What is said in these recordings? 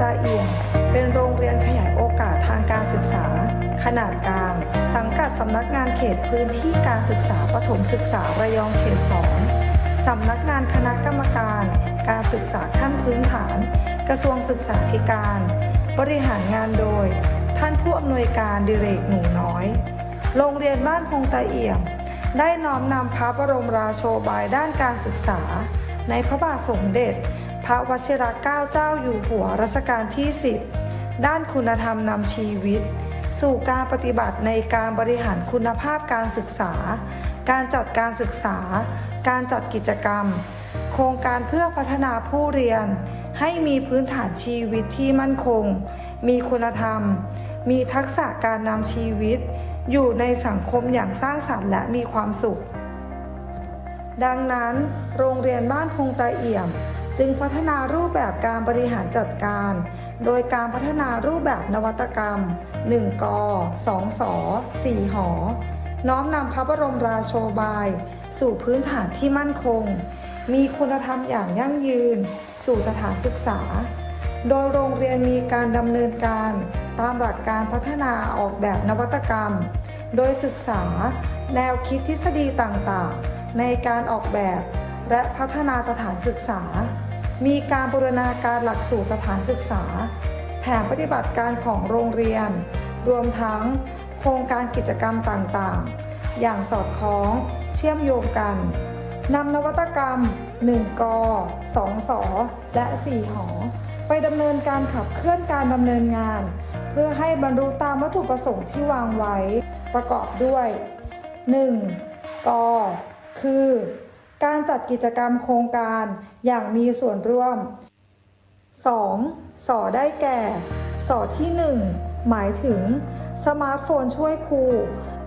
ตาเอี่ยมเป็นโรงเรียนขยายโอกาสทางการศึกษา ขนาดกลาง สังกัดสำนักงานเขตพื้นที่การศึกษาปฐมศึกษาระยองเขต2สำนักงานคณะกรรมการ การศึกษาขั้นพื้นฐาน กระทรวงศึกษาธิการ บริหารงานโดย ท่านผู้อำนวยการดิเรกหนูน้อย โรงเรียนบ้านพงตาเอี่ยม ได้น้อมนำพระบรมราโชบายด้านการศึกษา ในพระบาทสมเด็จ พระวชิรเกล้าเจ้าอยู่หัวรัชกาลที่ 10 ด้านคุณธรรมนำชีวิต สู่การปฏิบัติในการบริหารคุณภาพการศึกษา การจัดการศึกษา การจัดกิจกรรม โครงการเพื่อพัฒนาผู้เรียน ให้มีพื้นฐานชีวิตที่มั่นคง มีคุณธรรม มีทักษะการนำชีวิต อยู่ในสังคมอย่างสร้างสรรค์และมีความสุข ดังนั้น โรงเรียนบ้านพงตาเอี่ยม จึงพัฒนารูปแบบการบริหารจัดการ โดยการพัฒนารูปแบบนวัตกรรม 1ก2ส4หอ น้อมนำพระบรมราโชบาย สู่พื้นฐานที่มั่นคง มีคุณธรรมอย่างยั่งยืน สู่สถานศึกษา โดยโรงเรียนมีการดำเนินการตามหลักการพัฒนาออกแบบนวัตกรรม โดยศึกษา แนวคิดทฤษฎีต่างๆ ในการออกแบบและพัฒนาสถานศึกษา มีการบูรณาการหลักสูตรสถานศึกษา แผนปฏิบัติการของโรงเรียน รวมทั้งโครงการกิจกรรมต่างๆ อย่างสอดคล้องเชื่อมโยงกันนำนวัตกรรม 1 ก 2 ส และ 4 หอ ไปดำเนินการขับเคลื่อนการดำเนินงาน เพื่อให้บรรลุตามวัตถุประสงค์ที่วางไว้ประกอบด้วย 1. ก คือ การจัดกิจกรรมโครงการอย่างมีส่วนร่วม 2. สอได้แก่ สอที่ 1 หมายถึงสมาร์ทโฟนช่วยครู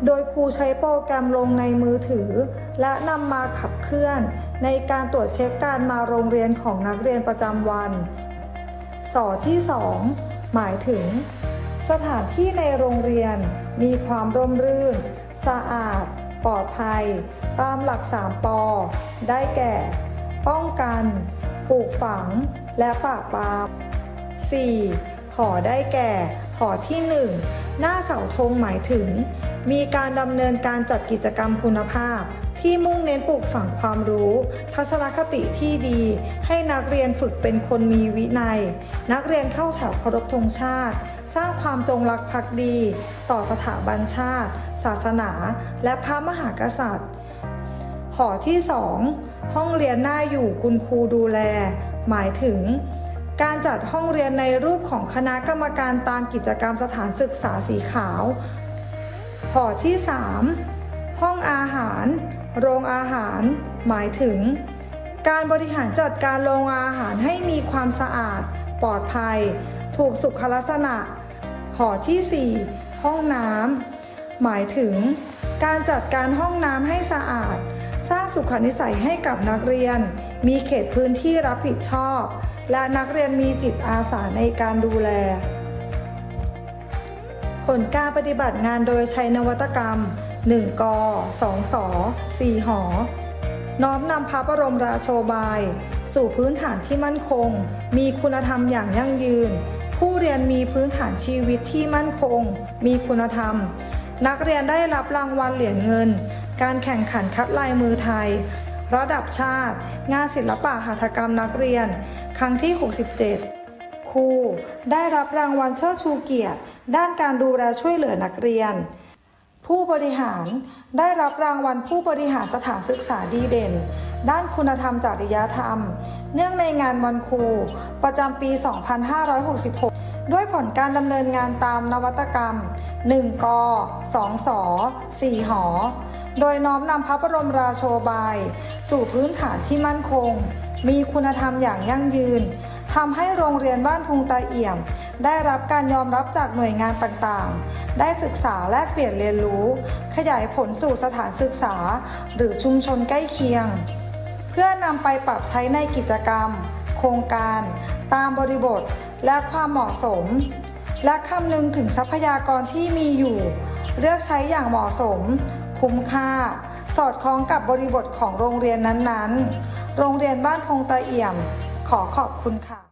โดยครูใช้โปรแกรมลงในมือถือ และนำมาขับเคลื่อน ในการตรวจเช็คการมาโรงเรียนของนักเรียนประจำวัน สอที่ 2 หมายถึง สถานที่ในโรงเรียนมีความร่มรื่น สะอาด ปลอดภัย ตามหลัก 3 ปอ ได้แก่ ป้องกัน ปลูกฝัง และปราบปราม 4. หอได้แก่ หอที่ 1 หน้าเสาธงหมายถึง มีการดำเนินการจัดกิจกรรมคุณภาพ ที่มุ่งเน้นปลูกฝังความรู้ ทัศนคติที่ดี ให้นักเรียนฝึกเป็นคนมีวินัย นักเรียนเข้าแถวเคารพธงชาติ สร้างความจงรักภักดี ต่อสถาบันชาติ ศาสนา และพระมหากษัตริย์ หอที่ 2 ห้องเรียนหน่าอยู่คุณครูดูแล หมายถึง การจัดห้องเรียนในรูปของคณะกรรมการตามกิจกรรมสถานศึกษาสีขาว หอที่ 3 ห้องอาหาร โรงอาหาร หมายถึง การบริหารจัดการโรงอาหารให้มีความสะอาด ปลอดภัย ถูกสุขลักษณะ หอที่ 4 ห้องน้ำหมายถึง การจัดการห้องน้ำให้สะอาด สร้างสุขนิสัยให้กับนักเรียน มีเขตพื้นที่รับผิดชอบ และนักเรียนมีจิตอาสาในการดูแล ผลการปฏิบัติงานโดยใช้นวัตกรรม 1 ก 2 ส 4 หอ น้อมนำพระบรมราโชบาย สู่พื้นฐานที่มั่นคง มีคุณธรรมอย่างยั่งยืน ผู้เรียนมีพื้นฐานชีวิตที่มั่นคง มีคุณธรรม นักเรียนได้รับรางวัลเหรียญเงิน การแข่งขันคัดลายมือไทย ระดับชาติ งานศิลปะหัตถกรรมนักเรียน ครั้งที่ 67 ครูได้รับรางวัลเชิดชูเกียรติ ด้านการดูแลช่วยเหลือนักเรียน ผู้บริหารได้รับรางวัลผู้บริหารสถานศึกษาดีเด่น ด้านคุณธรรมจริยธรรม เนื่องในงานวันครู ประจำปี 2566 ด้วยผลการดำเนินงานตามนวัตกรรม 1 ก 2 ส 4 หอ โดยน้อมนำพระบรมราโชบาย สู่พื้นฐานที่มั่นคง มีคุณธรรมอย่างยั่งยืนทำให้โรงเรียนบ้านพุงตาเอี่ยม ได้รับการยอมรับจากหน่วยงานต่างๆ ได้ศึกษาแลกเปลี่ยนเรียนรู้ ขยายผลสู่สถานศึกษา หรือชุมชนใกล้เคียง เพื่อนำไปปรับใช้ในกิจกรรม โครงการตามบริบทและความเหมาะสม และคำนึงถึงทรัพยากรที่มีอยู่ เลือกใช้อย่างเหมาะสม คุ้มค่า สอดคล้องกับบริบทของโรงเรียนนั้นๆ โรงเรียนบ้านพงตะเอี่ยม ขอขอบคุณค่ะ